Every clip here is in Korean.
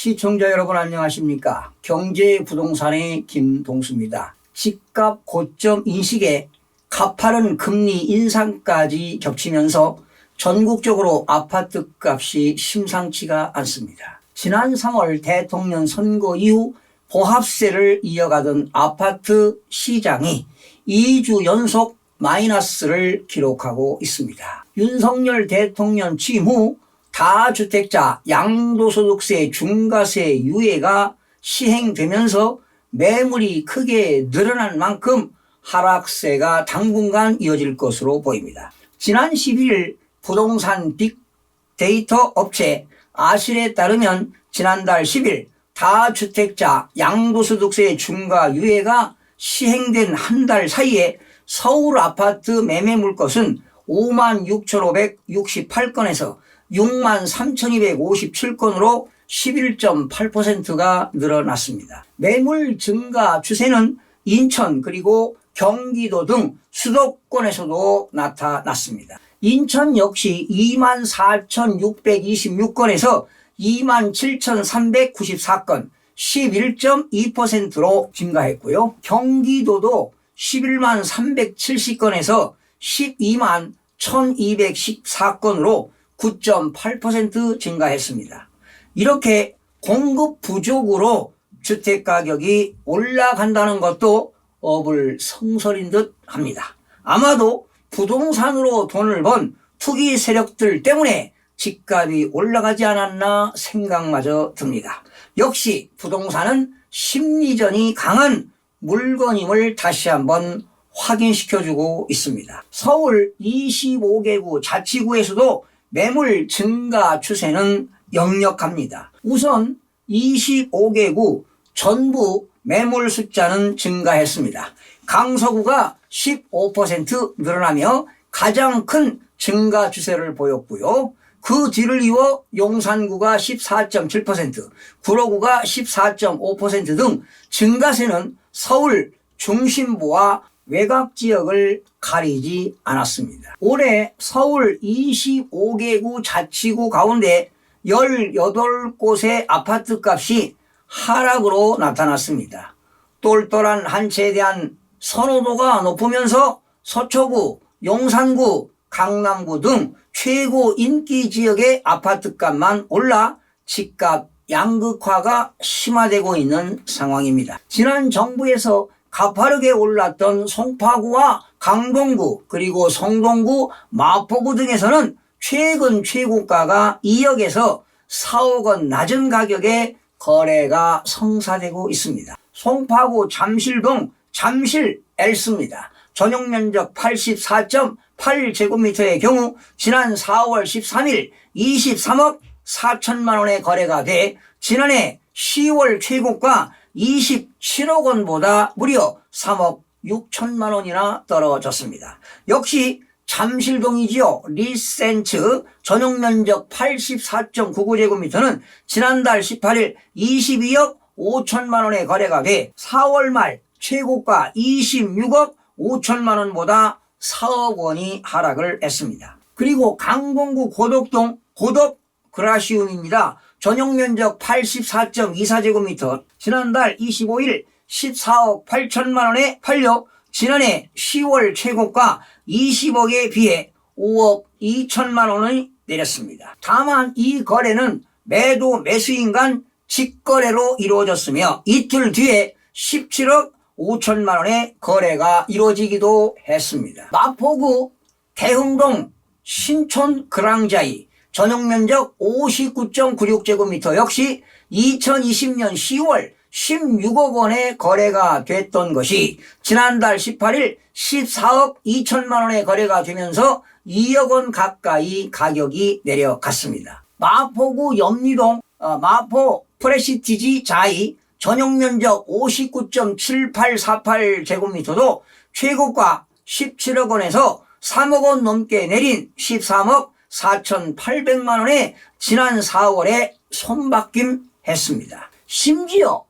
시청자 여러분 안녕하십니까? 경제 부동산의 김동수입니다. 집값 고점 인식에 가파른 금리 인상까지 겹치면서 전국적으로 아파트 값이 심상치가 않습니다. 지난 3월 대통령 선거 이후 보합세를 이어가던 아파트 시장이 2주 연속 마이너스를 기록하고 있습니다. 윤석열 대통령 취임 후 다주택자 양도소득세 중과세 유예가 시행되면서 매물이 크게 늘어난 만큼 하락세가 당분간 이어질 것으로 보입니다. 지난 11일 부동산 빅데이터 업체 아실에 따르면 지난달 10일 다주택자 양도소득세 중과 유예가 시행된 한 달 사이에 서울 아파트 매매 물것은 5만 6,568건에서 6만 3,257건으로 11.8%가 늘어났습니다. 매물 증가 추세는 인천 그리고 경기도 등 수도권에서도 나타났습니다. 인천 역시 2만 4,626건에서 2만 7,394건 11.2%로 증가했고요. 경기도도 11만 370건에서 12만 1214건으로 9.8% 증가했습니다. 이렇게 공급 부족으로 주택 가격이 올라간다는 것도 어불성설인 듯 합니다. 아마도 부동산으로 돈을 번 투기 세력들 때문에 집값이 올라가지 않았나 생각마저 듭니다. 역시 부동산은 심리전이 강한 물건임을 다시 한번 확인시켜주고 있습니다. 서울 25개구 자치구에서도 매물 증가 추세는 역력합니다. 우선 25개구 전부 매물 숫자는 증가했습니다. 강서구가 15% 늘어나며 가장 큰 증가 추세를 보였고요. 그 뒤를 이어 용산구가 14.7%, 구로구가 14.5%등 증가세는 서울 중심부와 외곽 지역을 가리지 않았습니다. 올해 서울 25개구 자치구 가운데 18곳의 아파트 값이 하락으로 나타났습니다. 똘똘한 한 채에 대한 선호도가 높으면서 서초구, 용산구, 강남구 등 최고 인기 지역의 아파트 값만 올라 집값 양극화가 심화되고 있는 상황입니다. 지난 정부에서 가파르게 올랐던 송파구와 강동구 그리고 성동구 마포구 등에서는 최근 최고가가 2억에서 4억 원 낮은 가격에 거래가 성사되고 있습니다. 송파구 잠실동 잠실 엘스입니다. 전용 면적 84.8제곱미터의 경우 지난 4월 13일 23억 4천만 원의 거래가 돼 지난해 10월 최고가 27억 원보다 무려 3억 6천만 원이나 떨어졌습니다. 역시 잠실동이지요. 리센츠 전용 면적 84.99제곱미터는 지난달 18일 22억 5천만 원의 거래가 돼 4월 말 최고가 26억 5천만 원보다 4억 원이 하락을 했습니다. 그리고 강동구 고덕동 고덕 그라시움입니다. 전용 면적 84.24제곱미터 지난달 25일 14억 8천만 원에 팔려 지난해 10월 최고가 20억에 비해 5억 2천만 원이 내렸습니다. 다만 이 거래는 매도 매수인 간 직거래로 이루어졌으며 이틀 뒤에 17억 5천만 원의 거래가 이루어지기도 했습니다. 마포구 대흥동 신촌 그랑자이 전용 면적 59.96제곱미터 역시 2020년 10월 16억 원의 거래가 됐던 것이 지난달 18일 14억 2천만 원의 거래가 되면서 2억 원 가까이 가격이 내려갔습니다. 마포구 염리동 어, 마포 프레시티지 자이 전용 면적 59.7848제곱미터도 최고가 17억 원에서 3억 원 넘게 내린 13억 4,800만 원에 지난 4월에 손바뀜 했습니다. 심지어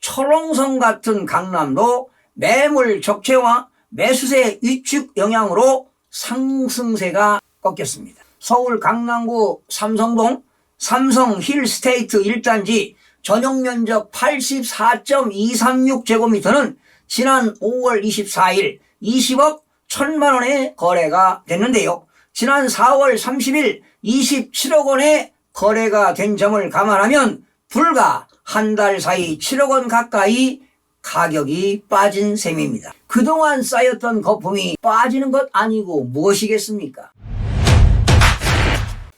철옹성 같은 강남도 매물 적체와 매수세 위축 영향으로 상승세가 꺾였습니다. 서울 강남구 삼성동 삼성 힐스테이트 1단지 전용 면적 84.236제곱미터는 지난 5월 24일 20억 1천만 원의 거래가 됐는데요. 지난 4월 30일 27억 원의 거래가 된 점을 감안하면 불과 한 달 사이 7억 원 가까이 가격이 빠진 셈입니다. 그동안 쌓였던 거품이 빠지는 것 아니고 무엇이겠습니까?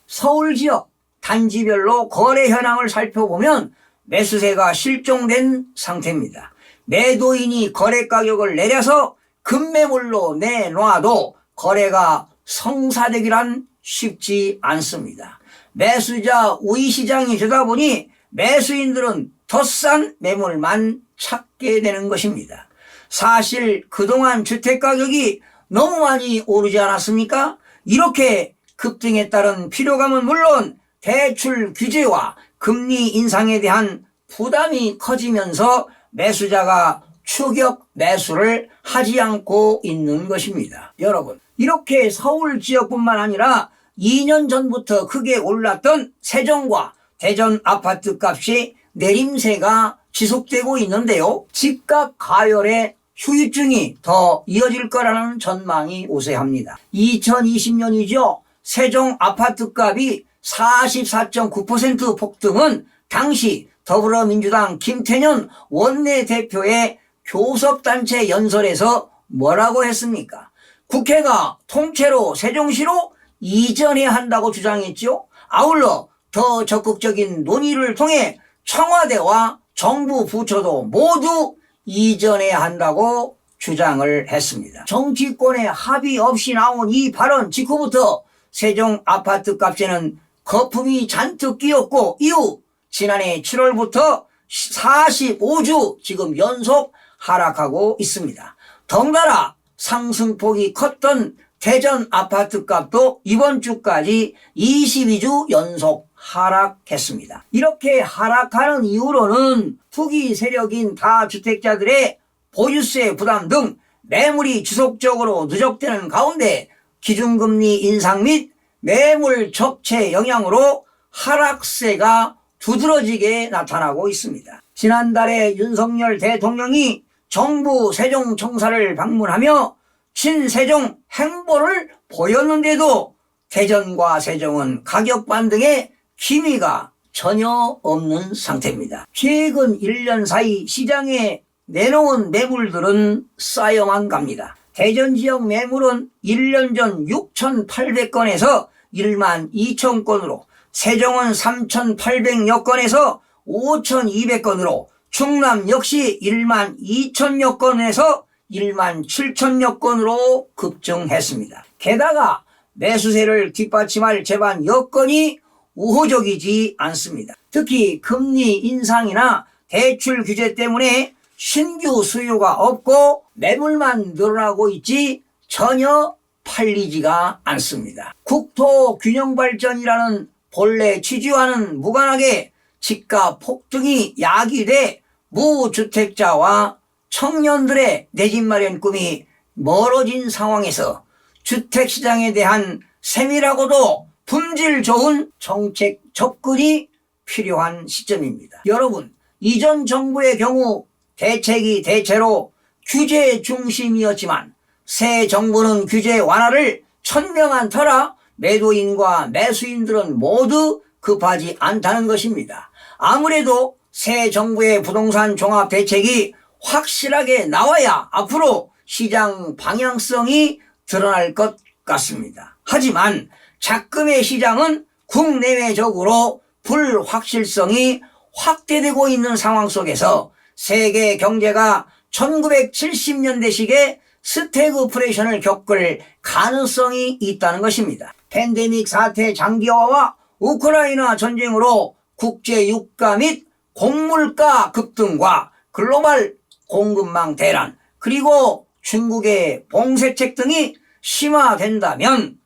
서울 지역 단지별로 거래 현황을 살펴보면 매수세가 실종된 상태입니다. 매도인이 거래 가격을 내려서 급매물로 내놔도 거래가 성사되기란 쉽지 않습니다. 매수자 우위 시장이 되다 보니 매수인들은 더싼 매물만 찾게 되는 것입니다. 사실 그동안 주택 가격이 너무 많이 오르지 않았습니까? 이렇게 급등에 따른 필요감은 물론 대출 규제와 금리 인상에 대한 부담이 커지면서 매수자가 추격 매수를 하지 않고 있는 것입니다. 여러분, 이렇게 서울 지역뿐만 아니라 2년 전부터 크게 올랐던 세종과 대전 아파트 값이 내림세가 지속되고 있는데요. 집값 가열의 후유증이 더 이어질 거라는 전망이 우세합니다. 2020년이죠. 세종 아파트 값이 44.9% 폭등은 당시 더불어민주당 김태년 원내대표의 교섭단체 연설에서 뭐라고 했습니까? 국회가 통째로 세종시로 이전해야 한다고 주장했죠. 아울러 더 적극적인 논의를 통해 청와대와 정부 부처도 모두 이전해야 한다고 주장을 했습니다. 정치권의 합의 없이 나온 이 발언 직후부터 세종 아파트 값에는 거품이 잔뜩 끼었고 이후 지난해 7월부터 45주 지금 연속 하락하고 있습니다. 덩달아 상승폭이 컸던 대전 아파트 값도 이번 주까지 22주 연속 하락했습니다. 이렇게 하락하는 이유로는 투기 세력인 다주택자들의 보유세 부담 등 매물이 지속적으로 누적되는 가운데 기준금리 인상 및 매물 적체 영향으로 하락세가 두드러지게 나타나고 있습니다. 지난달에 윤석열 대통령이 정부 세종청사를 방문하며 친세종 행보를 보였는데도 대전과 세종은 가격 반등에 기미가 전혀 없는 상태입니다. 최근 1년 사이 시장에 내놓은 매물들은 쌓여만 갑니다. 대전 지역 매물은 1년 전 6,800건에서 1만 2천 건으로 세종은 3,800여 건에서 5,200건으로 충남 역시 1만 2천여 건에서 1만 7천여 건으로 급증했습니다. 게다가 매수세를 뒷받침할 제반 여건이 우호적이지 않습니다. 특히 금리 인상이나 대출 규제 때문에 신규 수요가 없고 매물만 늘어나고 있지 전혀 팔리지가 않습니다. 국토 균형 발전이라는 본래 취지와는 무관하게 집값 폭등이 야기돼 무주택자와 청년들의 내 집 마련 꿈이 멀어진 상황에서 주택시장에 대한 세밀하고도 품질 좋은 정책 접근이 필요한 시점입니다. 여러분, 이전 정부의 경우 대책이 대체로 규제 중심이었지만 새 정부는 규제 완화를 천명한 터라 매도인과 매수인들은 모두 급하지 않다는 것입니다. 아무래도 새 정부의 부동산 종합 대책이 확실하게 나와야 앞으로 시장 방향성이 드러날 것 같습니다. 하지만 작금의 시장은 국내외적으로 불확실성이 확대되고 있는 상황 속에서 세계 경제가 1970년대식의 스태그프레이션을 겪을 가능성이 있다는 것입니다. 팬데믹 사태 장기화와 우크라이나 전쟁으로 국제 유가 및 곡물가 급등과 글로벌 공급망 대란 그리고 중국의 봉쇄책 등이 심화된다면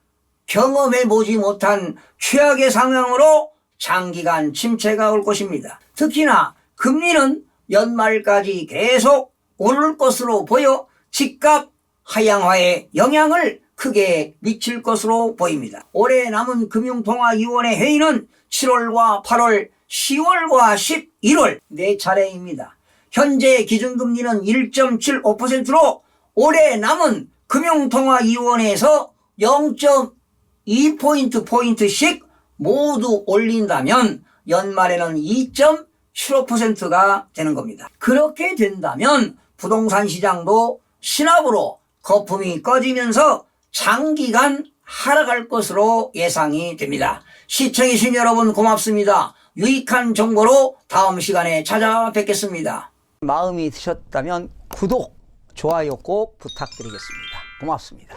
경험해 보지 못한 최악의 상황으로 장기간 침체가 올 것입니다. 특히나 금리는 연말까지 계속 오를 것으로 보여 집값 하향화에 영향을 크게 미칠 것으로 보입니다. 올해 남은 금융통화위원회 회의는 7월과 8월 10월과 11월 네 차례입니다. 현재 기준금리는 1.75%로 올해 남은 금융통화위원회에서 0.2포인트 포인트씩 모두 올린다면 연말에는 2.75%가 되는 겁니다. 그렇게 된다면 부동산 시장도 신압으로 거품이 꺼지면서 장기간 하락할 것으로 예상이 됩니다. 시청해주신 여러분 고맙습니다. 유익한 정보로 다음 시간에 찾아뵙겠습니다. 마음이 드셨다면 구독, 좋아요 꼭 부탁드리겠습니다. 고맙습니다.